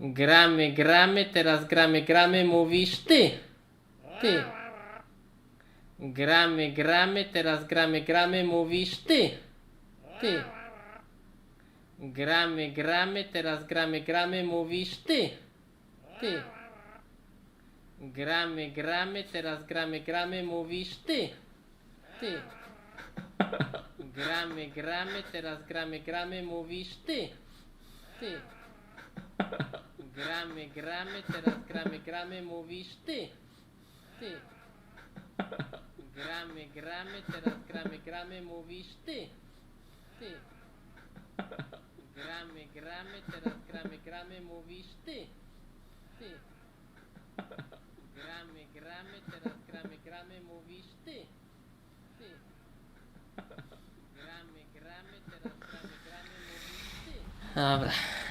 Gramy, gramy, teraz gramy, gramy, mówisz ty. Ty. Gramy, gramy, teraz gramy, gramy, mówisz ty. Ty. Gramy, gramy, teraz gramy, gramy, mówisz ty. Ty. Gramy, gramy, teraz gramy, gramy, mówisz ty. Ty. Gramy, gramy, teraz gramy, gramy, mówisz ty. Ty. Gramy, gramy, teraz gramy, gramy, mówisz ty. Ty. Gramy, gramy, teraz gramy, gramy, mówisz ty. Ty. Gramy, gramy, teraz gramy, gramy, mówisz ty. Ty. Gramy, gramy, teraz gramy, gramy, mówisz ty. Ty. Gramy, gramy, teraz gramy, gramy, mówisz ty. Dobra.